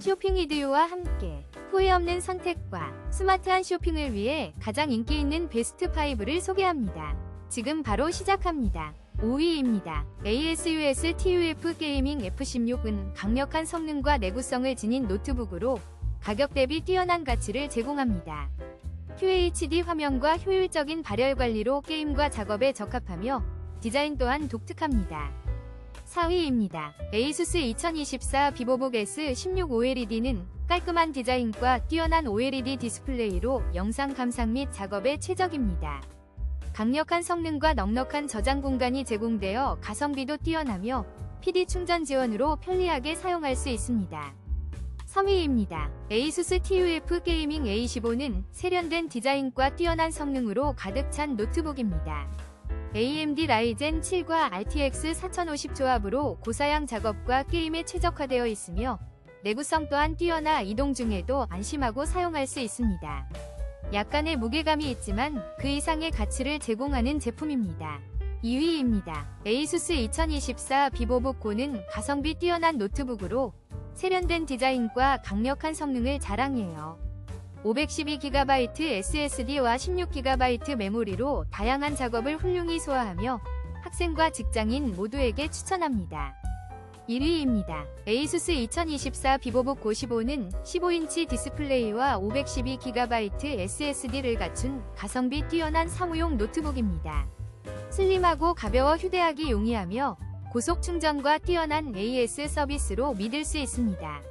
쇼핑 이디오와 함께 후회 없는 선택과 스마트한 쇼핑을 위해 가장 인기 있는 베스트 5를 소개합니다. 지금 바로 시작합니다. 5위입니다. ASUS TUF 게이밍 F16은 강력한 성능과 내구성을 지닌 노트북으로 가격 대비 뛰어난 가치를 제공합니다. QHD 화면과 효율적인 발열 관리로 게임과 작업에 적합하며 디자인 또한 독특합니다. 4위입니다. ASUS 2024 비보북 S16 OLED는 깔끔한 디자인과 뛰어난 OLED 디스플레이로 영상 감상 및 작업에 최적입니다. 강력한 성능과 넉넉한 저장 공간이 제공되어 가성비도 뛰어나며 PD 충전 지원으로 편리하게 사용할 수 있습니다. 3위입니다. ASUS TUF 게이밍 A15는 세련된 디자인과 뛰어난 성능으로 가득 찬 노트북입니다. AMD 라이젠 7과 RTX 4050 조합으로 고사양 작업과 게임에 최적화되어 있으며 내구성 또한 뛰어나 이동 중에도 안심하고 사용할 수 있습니다. 약간의 무게감이 있지만 그 이상의 가치를 제공하는 제품입니다. 2위입니다. ASUS 2024 비보북 고는 가성비 뛰어난 노트북으로 세련된 디자인과 강력한 성능을 자랑해요. 512GB SSD와 16GB 메모리로 다양한 작업을 훌륭히 소화하며 학생과 직장인 모두에게 추천합니다. 1위입니다. ASUS 2024 비보북 고15는 15인치 디스플레이와 512GB SSD를 갖춘 가성비 뛰어난 사무용 노트북입니다. 슬림하고 가벼워 휴대하기 용이하며 고속 충전과 뛰어난 AS 서비스로 믿을 수 있습니다.